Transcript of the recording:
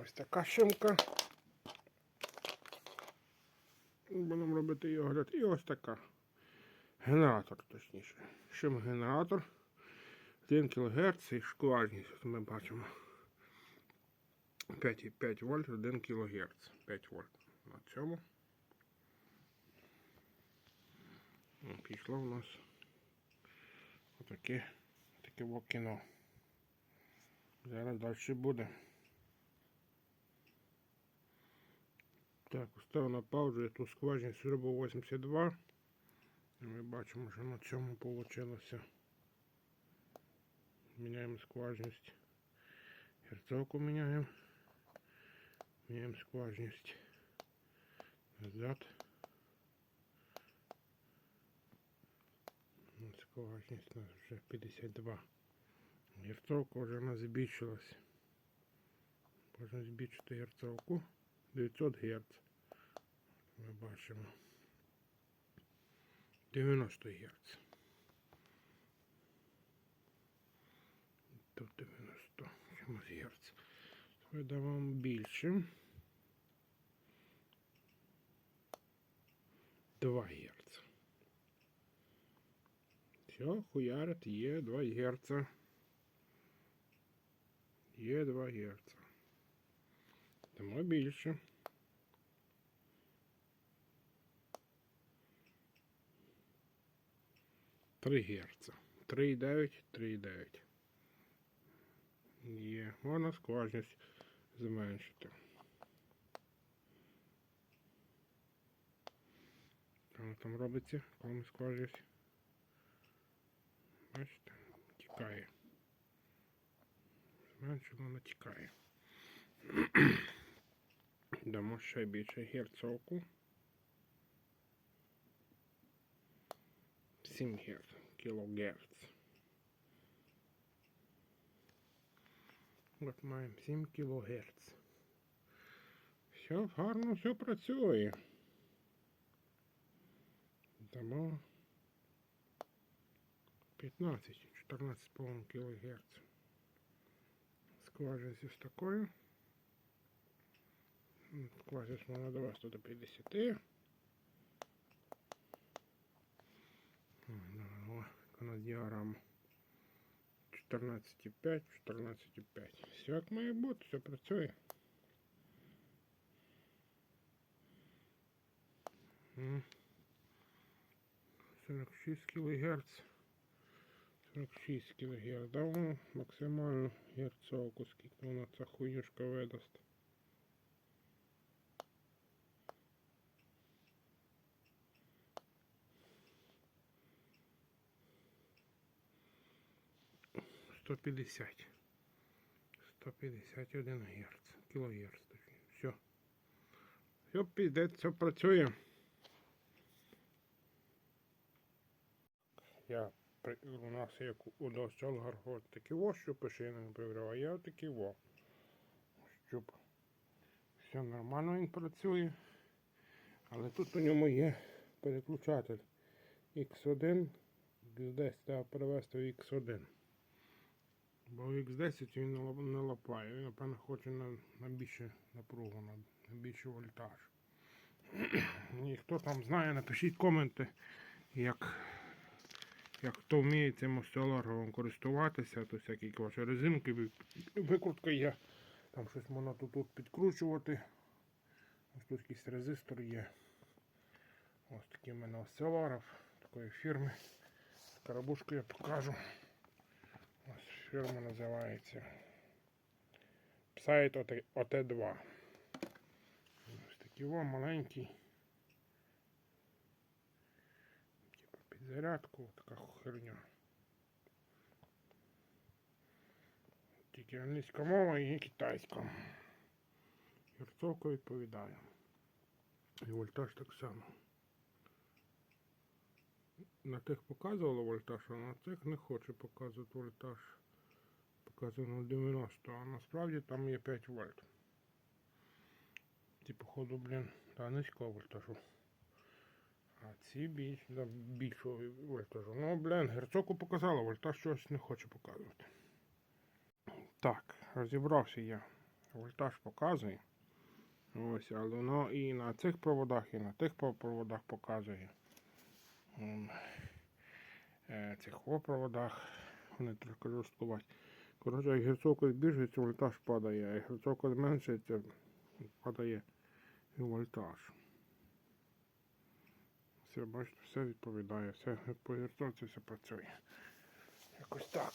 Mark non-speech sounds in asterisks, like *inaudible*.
Ось така шимка. Будемо робити її огляд. І ось така. Генератор, точніше. Шим генератор. 1 кГц і шкважність. Ось ми бачимо. 5,5 вольт, 1 кГц. 5 вольт на цьому. Пішло у нас отаке таке кіно. Зараз далі буде. Так, устав на паузу, я тут скважину зробив 82. Ми бачимо, що на цьому вийшло. Міняємо скважність. Герцовку міняємо. Міняємо скважність. Назад. Ну, Скважність у нас вже 52. Герцовка вже у нас збільшилась. Можна збільшити герцовку. 900 Гц. Ми бачимо. 90 Гц. Тут 90 чомусь Гц. Видавам більше. 2 Гц. Все, хуярить, є 2 Гц. Є 2 Гц. Дамо більше. Три герца. 3,9, 3,9. Є. Можна скважність зменшити. Воно там робиться, коли скважність? Бачите, тікає. Зменшимо, вона тікає. Дамо ще більше герцовку. 7 Гц, кілогерц. От маємо 7 кілогерц. Все гарно, все працює. Дамо 15, 14,5 кілогерц. Скважинці з такою. Скважинці можна довести до 50. О, 14,5, 14,5. Все як має бути, все працює. М. 46 кГц. 46 кГц. Давно максимальну герцовку, скільки вона ця хуюшка видасть. Сто п'ятдесят. Сто п'ятдесят один герц. Кілогерц. Все. Все піздець, все працює. Я у нас як у дощолгар такі во, що пишини вибрав, а я такі во. Щоб все нормально він працює. Але тут у ньому є переключатель X1. Десь треба перевести в X1. Бо в X10 він не лапає. Він, напевно, хоче на, на більше напругу, на, на більший вольтаж. *clears throat* І хто там знає, напишіть коменти, як, як хто вміє цим осцилографом користуватися, то всякі ваші резинки, викрутка є. Там щось можна тут, тут підкручувати. Ось тут якийсь резистор є. Ось такий в мене осцилограф такої фірми. Карабушку я покажу. Фірма називається OT- OT2. Ось такий во маленький. Типа під зарядку, така херня. Тільки англійська мова і китайська. Герцовка відповідає. І вольтаж так само. На тих показувало вольтаж, а на цих не хоче показувати вольтаж. Показує 90, а насправді там є 5 вольт. Ті, походу, блін, та низького вольтажу. А ці більш, да, більшого вольтажу. Ну, блін, герцоку показала, вольтаж щось не хоче показувати. Так, розібрався я вольтаж показує. Ось, але воно і на цих проводах, і на тих проводах показує. Е, Цих проводах вони треба користувати. Коротше, як гірцовка збільшується, вольтаж падає, а як гірцовка зменшується, падає і вольтаж. Все, бачите, все відповідає, все по гірцовці все працює. Якось так.